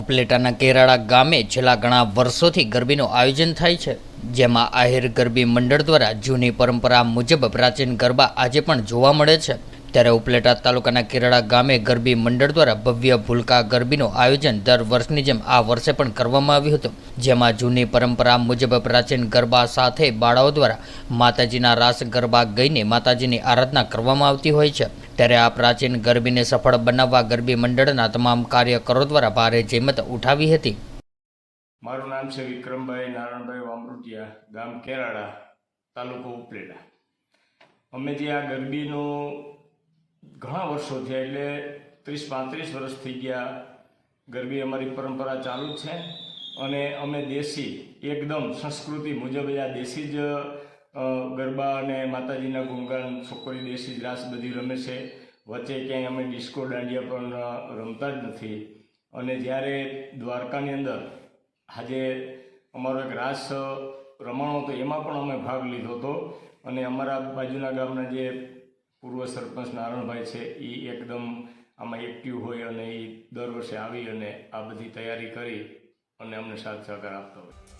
ઉપલેટાના કેરાળા ગામે છેલ્લા ઘણા વર્ષોથી ગરબીનું આયોજન થાય છે, જેમાં આહિર ગરબી મંડળ દ્વારા જૂની પરંપરા મુજબ પ્રાચીન ગરબા આજે પણ જોવા મળે છે. ત્યારે ઉપલેટા તાલુકાના કેરાળા ગામે ગરબી મંડળ દ્વારા ભવ્ય ભૂલકા ગરબીનું આયોજન દર વર્ષની જેમ આ વર્ષે પણ કરવામાં આવ્યું હતું. જેમાં જૂની પરંપરા મુજબ પ્રાચીન ગરબા સાથે બાળાઓ દ્વારા માતાજીના રાસ ગરબા ગઈને માતાજીની આરાધના કરવામાં આવતી હોય છે. ત્યારે આ પ્રાચીન ગરબીને સફળ બનાવવા ગરબી મંડળના તમામ કાર્યકરો દ્વારા ભારે જેમત ઉઠાવી હતી. મારું નામ છે વિક્રમભાઈ નારાયણભાઈ વામરૂટિયા, ગામ કેરાળા, તાલુકો ઉપલેટા. અમે જે આ ગરબીનું ઘણા વર્ષો થયા એટલે ત્રીસ પાંત્રીસ વર્ષ થઈ ગયા ગરબી અમારી પરંપરા ચાલુ છે. અને અમે દેશી, એકદમ સંસ્કૃતિ મુજબ આ દેશી જ ગરબા અને માતાજીના ગુણગાન છોકરી દેશી રાસ બધી રમે છે. વચ્ચે ક્યાંય અમે ડિસ્કો દાંડિયા પણ રમતા જ નથી. અને જ્યારે દ્વારકાની અંદર આજે અમારો એક રાસ રમાણો હતો, એમાં પણ અમે ભાગ લીધો હતો. અને અમારા બાજુના ગામના જે પૂર્વ સરપંચ નારણભાઈ છે, એ એકદમ આમાં એક્ટિવ હોય અને એ દર વર્ષે આવી અને આ બધી તૈયારી કરી અને અમને સાથ સહકાર આપતો હોય.